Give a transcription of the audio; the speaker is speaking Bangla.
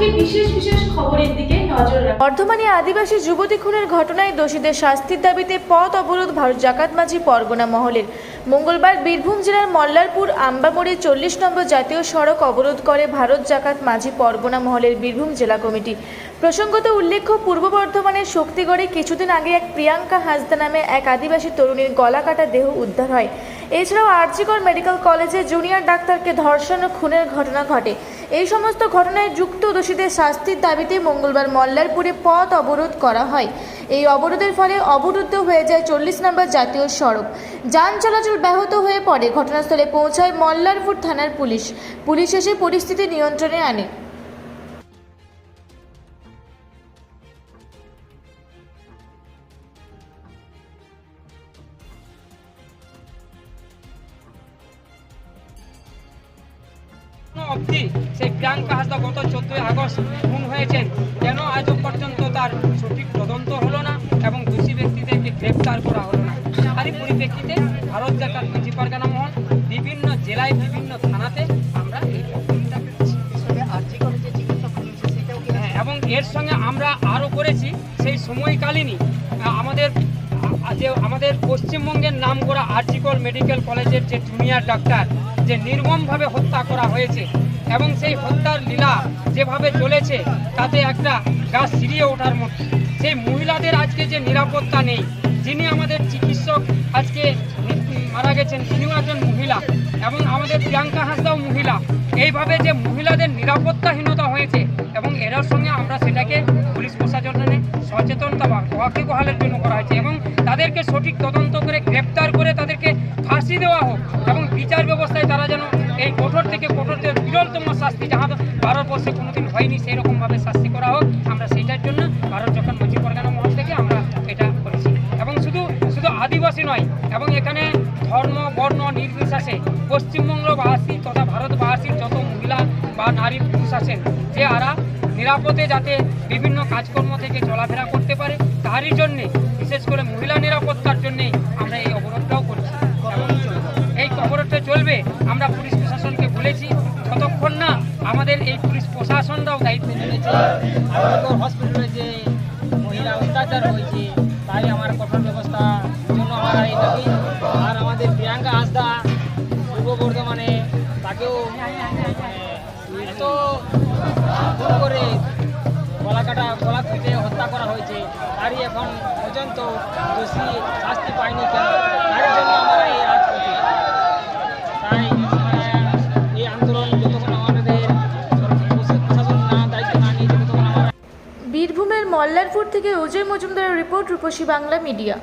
আজকে বিশেষ বিশেষ খবরের দিকে নজর বর্ধমানে আদিবাসী যুবতী খুনের ঘটনায় দোষীদের শাস্তির দাবিতে পথ অবরোধ ভারত জাকাত মাঝি পরগনা মহলের। মঙ্গলবার বীরভূম জেলার মল্লারপুর আম্বামোড়ে চল্লিশ নম্বর জাতীয় সড়ক অবরোধ করে ভারত জাকাত মাঝি পরগনা মহলের বীরভূম জেলা কমিটি। প্রসঙ্গত উল্লেখ্য, পূর্ব বর্ধমানের শক্তিগড়ে কিছুদিন আগে এক প্রিয়াঙ্কা হাসদা নামে এক আদিবাসী তরুণীর গলা কাটা দেহ উদ্ধার হয়। এছাড়াও আরজিকর মেডিকেল কলেজে জুনিয়র ডাক্তারকে ধর্ষণ ও খুনের ঘটনা ঘটে। এই সমস্ত ঘটনায় যুক্ত দোষীদের শাস্তির দাবিতে মঙ্গলবার মল্লারপুরে পথ অবরোধ করা হয়। এই অবরোধের ফলে অবরুদ্ধ হয়ে যায় চল্লিশ নম্বর জাতীয় সড়ক। যান চলাচল ব্যাহত হয়ে পড়ে। ঘটনাস্থলে পৌঁছায় মল্লারপুর থানার পুলিশ। পুলিশ এসে পরিস্থিতি নিয়ন্ত্রণে আনে। অবধি সেই প্রিয়াঙ্কা হাসদা গত চোদ্দই আগস্ট খুন হয়েছেন। কেন আজও পর্যন্ত তার সঠিক তদন্ত হলো না এবং দোষী ব্যক্তিদেরকে গ্রেপ্তার করা হলো না? তারই পরিপ্রেক্ষিতে ভারত জাকাত মাঝি পারগানা মহল বিভিন্ন জেলায় বিভিন্ন থানাতে আমরা এই হ্যাঁ, এবং এর সঙ্গে আমরা আরও করেছি সেই সময়কালীনই আমাদের যে আমাদের পশ্চিমবঙ্গের নাম করা আর্জিকল মেডিকেল কলেজের যে জুনিয়র ডাক্তার, যে নির্মমভাবে হত্যা করা হয়েছে এবং সেই হত্যার লীলা যেভাবে চলেছে, তাতে একটা গা সিরিয়ে ওঠার মতো। সেই মহিলাদের আজকে যে নিরাপত্তা নেই, যিনি আমাদের চিকিৎসক আজকে মারা গেছেন, তিনিও একজন মহিলা এবং আমাদের প্রিয়াঙ্কা হাসদাও মহিলা। এইভাবে যে মহিলাদের নিরাপত্তাহীনতা হয়েছে এবং এরার সঙ্গে আমরা সেটাকে পুলিশ প্রশাসনে সচেতনতা ওয়াকিবহালের জন্য করা হয়েছে এবং তাদেরকে সঠিক তদন্ত করে, গ্রেপ্তার করে তাদেরকে ফাঁসি দেওয়া হোক এবং বিচার ব্যবস্থায় তারা যেন এই কঠোর থেকে কঠোর থেকে বিরলতম শাস্তি যাহা ভারতবর্ষে কোনোদিন হয়নি সেই রকমভাবে শাস্তি করা হোক। আমরা সেইটার জন্য ভারত যখন মজি পরগানা মহল থেকে আমরা এটা করেছি। এবং শুধু শুধু আদিবাসী নয়, এবং এখানে ধর্ম, বর্ণ, নির্বিশেষে পশ্চিমবঙ্গবাসী তথা ভারতবাসীর যত মহিলা বা নারী পুরুষ আছেন, যে আরা নিরাপদে যাতে বিভিন্ন কাজকর্ম থেকে চলাফেরা করতে পারে, তারই জন্যে, বিশেষ করে মহিলা নিরাপত্তার জন্যে আমরা এই অবরোধটাও করছি। এই অবরোধটা চলবে, আমরা পুলিশ প্রশাসনকে বলেছি, যতক্ষণ না আমাদের এই পুলিশ প্রশাসনরাও দায়িত্ব নিয়েছে। হসপিটালে যে মহিলা অত্যাচার হয়েছে, তাই আমার কঠোর ব্যবস্থা জন্য আমরা এই দাবি। আর আমাদের প্রিয়াঙ্কা হাসদা, পূর্ব বর্ধমানে, তাকেও এত করে গলা কাটা গলা কেটে হত্যা করা হয়েছে। তারই এখন পর্যন্ত দোষী শাস্তি পায়নি কেন তার জন্য আমরা এই রাজ করছি তাই এই আন্দোলন যতক্ষণ আমাদের প্রশাসন না, দায়িত্ব না নিয়ে ততক্ষণ আমরা বীরভূমের মল্লারপুর থেকে অজয় মজুমদারের রিপোর্ট রূপসী বাংলা মিডিয়া।